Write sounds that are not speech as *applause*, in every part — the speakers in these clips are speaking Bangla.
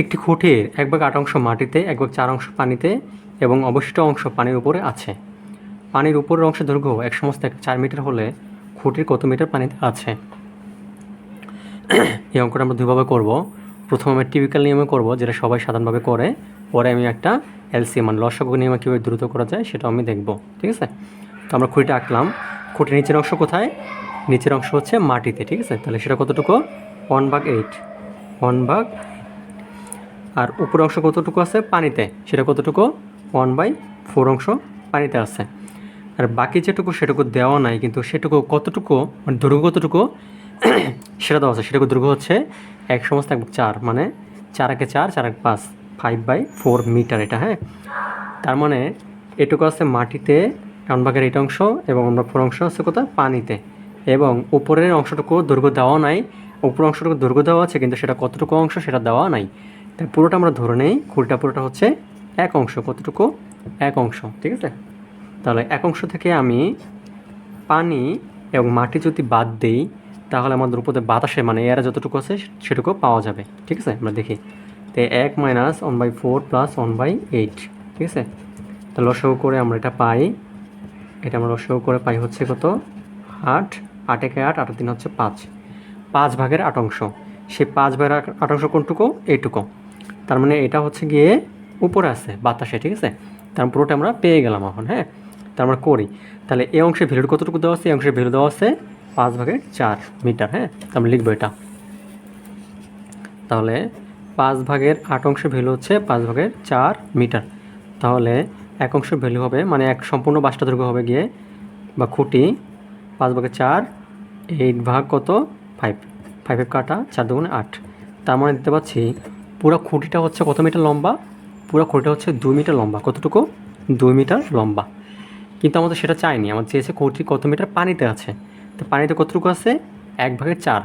একটি খুঁটির এক ভাগ আট অংশ মাটিতে, এক ভাগ চার অংশ পানিতে এবং অবশিষ্ট অংশ পানির উপরে আছে। পানির উপরের অংশের দৈর্ঘ্য এক সমস্ত চার মিটার হলে খুঁটির কত মিটার পানিতে আছে? এই অঙ্কটা আমরা দুইভাবে করব। প্রথমে আমি টিপিক্যাল নিয়মে করব, যেটা সবাই সাধারণভাবে করে। পরে আমি একটা এলসি মানে লসক নিয়মে কীভাবে দ্রুত করা যায় সেটাও আমি দেখব, ঠিক আছে? তো আমরা খুঁটিটা আঁকলাম। খুঁটির নিচের অংশ কোথায়? নিচের অংশ হচ্ছে মাটিতে, ঠিক আছে? তাহলে সেটা কতটুকু? ওয়ান ভাগ এইট ওয়ান ভাগ আর উপর অংশ কতটুকু আছে? পানিতে। সেটা কতটুকু? ওয়ান বাই ফোর অংশ পানিতে আছে। আর বাকি যেটুকু সেটুকু দেওয়া নাই, কিন্তু সেটুকু কতটুকু মানে দৈর্ঘ্য কতটুকু, *coughs* সেটা দেওয়া আছে। সেটুকু দৈর্ঘ্য হচ্ছে এক সমস্ত এক চার মানে চার একে চার চার এক পাঁচ ফাইভ বাই ফোর মিটার এটা হ্যাঁ? তার মানে এটুকু আছে মাটিতে ভাগের এইট অংশ এবং আমরা ফোর অংশ আছে কোথায়? পানিতে। এবং উপরের অংশটুকু দৈর্ঘ্য দেওয়া নাই। উপর অংশটুকু দৈর্ঘ্য দেওয়া আছে, কিন্তু সেটা কতটুকু অংশ সেটা দেওয়া নাই। তাই পুরোটা আমরা ধরে নেই, খুঁড়িটা পুরোটা হচ্ছে এক অংশ। কতটুকু? এক অংশ, ঠিক আছে? তাহলে এক অংশ থেকে আমি পানি এবং মাটি যদি বাদ দিই, তাহলে আমাদের উপরে বাতাসে মানে এরা যতটুকু আছে সেটুকু পাওয়া যাবে, ঠিক আছে? আমরা দেখি। তো এক minus one by four plus one by eight ঠিক আছে? তো লসগু করে আমরা এটা পাই, এটা আমরা লসগু করে পাই হচ্ছে কত? আট আট একে আট আট তিন হচ্ছে পাঁচ। পাঁচ ভাগের আট অংশ। সেই পাঁচ ভাগের আট অংশ কোনটুকু? এইটুকু। তার মানে এটা হচ্ছে গিয়ে উপরে আছে, বাতাসে, ঠিক আছে? তার পুরোটা আমরা পেয়ে গেলাম এখন হ্যাঁ? তা আমরা করি। তাহলে এই অংশের ভ্যালু কতটুকু দেওয়া আছে? এই অংশের ভ্যালু দেওয়া আছে পাঁচ ভাগের চার মিটার হ্যাঁ? তা আমরা লিখব এটা। তাহলে পাঁচ ভাগের আট অংশের ভ্যালু হচ্ছে পাঁচ ভাগের চার মিটার। তাহলে এক অংশের ভ্যালু হবে মানে এক সম্পূর্ণ বাসটা দৈর্ঘ্য হবে গিয়ে বা খুঁটি পাঁচ ভাগের চার, এইট ভাগ কত? ফাইভ ফাইভের কাটা চার দুগুণে আট। তার মানে দিতে পারছি পুরো খুঁটিটা হচ্ছে কত মিটার লম্বা? পুরো খুঁটিটা হচ্ছে দুই মিটার লম্বা। কতটুকু? দুই মিটার লম্বা। কিন্তু আমাদের সেটা চাইনি। আমার চেয়েছে খুঁটি কত মিটার পানিতে আছে। তো পানিতে কতটুকু আছে? এক ভাগের চার।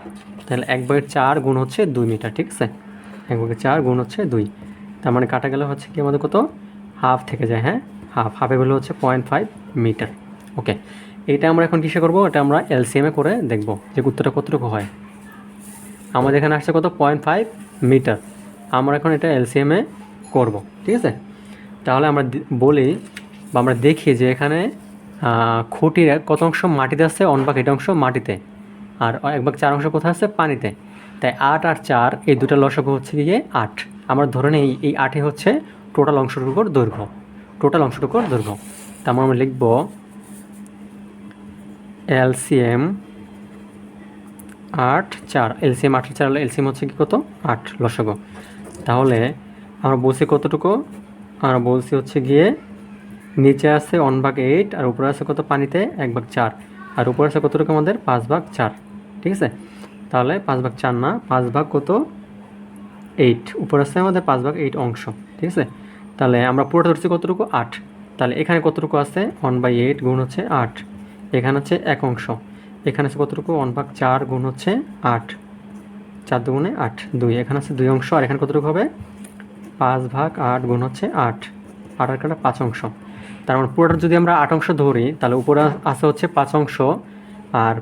তাহলে এক ভাগের চার গুণ হচ্ছে দুই মিটার, ঠিক আছে? এক ভাগের চার গুণ হচ্ছে দুই। তার মানে কাটা গেলে হচ্ছে কি আমাদের কত? হাফ থেকে যায় হ্যাঁ? হাফ। হাফে ভ্যালু হচ্ছে পয়েন্ট ফাইভ মিটার। ওকে। এটা আমরা এখন কিসে করব? এটা আমরা এলসিএমে করে দেখব যে উত্তরটা কতটুকু হয়। আমাদের এখানে আসছে কত? Point five metre. আমরা এখন এটা এলসিএমে করব, ঠিক আছে? তাহলে আমরা বলি বা আমরা দেখি যে এখানে খুঁটির কত অংশ মাটিতে আছে, অন ভাগ এটা অংশ মাটিতে। আর এক চার অংশ কোথায় আছে? পানিতে। তাই আট আর চার, এই দুটো লসক হচ্ছে গিয়ে আট। আমরা ধরে নেই, এই আটে হচ্ছে টোটাল অংশটুকুর দৈর্ঘ্য। টোটাল অংশটুকুর দৈর্ঘ্য। তারপর আমরা লিখব এলসিএম আট চার। এলসিএম আট চার এলসিএম হচ্ছে কি কত? আট লসগো। তাহলে আমরা বলছি কতটুকু? আমরা বলছি হচ্ছে গিয়ে নিচে আছে ওয়ান ভাগ এইট আর উপরে আছে কত? পানিতে এক ভাগ চার। আর উপরে আছে কতটুকু আমাদের? পাঁচ ভাগ চার। ঠিক আছে? তাহলে পাঁচ ভাগ চার না, পাঁচ ভাগ কত? এইট উপরে আছে আমাদের পাঁচ ভাগ এইট অংশ। ঠিক আছে? তাহলে আমরা পুরোটা ধরছি কতটুকু? আট। তাহলে এখানে কতটুকু আছে? ওয়ান বাই এইট গুণ হচ্ছে আট। এখানে হচ্ছে এক অংশ। এখানে আছে কতটুকু? ওয়ান ভাগ চার গুণ হচ্ছে আট। চার দুগুণে আট, দুই। এখানে আছে দুই অংশ, আর এখানে কতটুকু হবে? পাঁচ ভাগ আট গুণ হচ্ছে আট। আট আর কাটা পাঁচ অংশ। তার মানে পুরোটা যদি আমরা আট অংশ ধরি, তাহলে উপরে আছে হচ্ছে পাঁচ অংশ, আর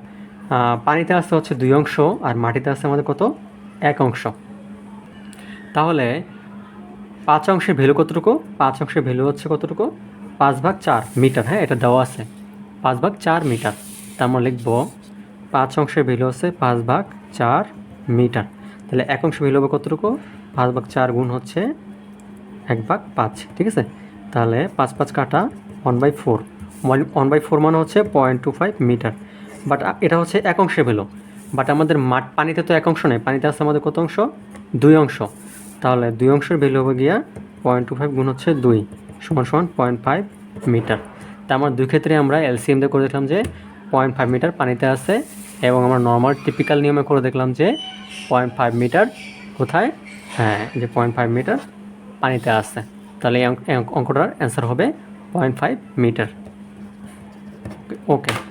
পানিতে আছে হচ্ছে দুই অংশ, আর মাটিতে আছে আমাদের কত? এক অংশ। তাহলে পাঁচ অংশের ভ্যালু কতটুকু? পাঁচ অংশের ভ্যালু হচ্ছে কতটুকু? পাঁচ ভাগ চার মিটার হ্যাঁ এটা দেওয়া আছে। পাঁচ ভাগ চার মিটার। তা আমরা লিখব, পাঁচ অংশের ভ্যালু হচ্ছে পাঁচ ভাগ চার মিটার। তাহলে এক অংশের ভ্যালু হবে কতটুকু? পাঁচ ভাগ চার গুণ হচ্ছে এক ভাগ পাঁচ, ঠিক আছে? তাহলে পাঁচ পাঁচ কাটা one by four one by four মানে হচ্ছে point two five metre. But এটা হচ্ছে এক অংশে ভ্যালু বাট আমাদের মাঠ, পানিতে তো এক অংশ নেই। পানিতে আছে আমাদের কত অংশ? দুই অংশ। তাহলে দুই অংশের ভ্যালু হবে গিয়া পয়েন্ট টু ফাইভ গুণ হচ্ছে দুই সমান সমান পয়েন্ট ফাইভ মিটার। তা আমার দুই ক্ষেত্রে আমরা এলসিএম দিয়ে করে দেখলাম যে পয়েন্ট ফাইভ মিটার পানিতে আছে এবং আমরা নর্মাল টিপিক্যাল নিয়মে করে দেখলাম যে পয়েন্ট ফাইভ মিটার কোথায়? হ্যাঁ যে পয়েন্ট ফাইভ মিটার পানিতে আসছে তাহলে অঙ্কটার অ্যান্সার হবে পয়েন্ট ফাইভ মিটার ওকে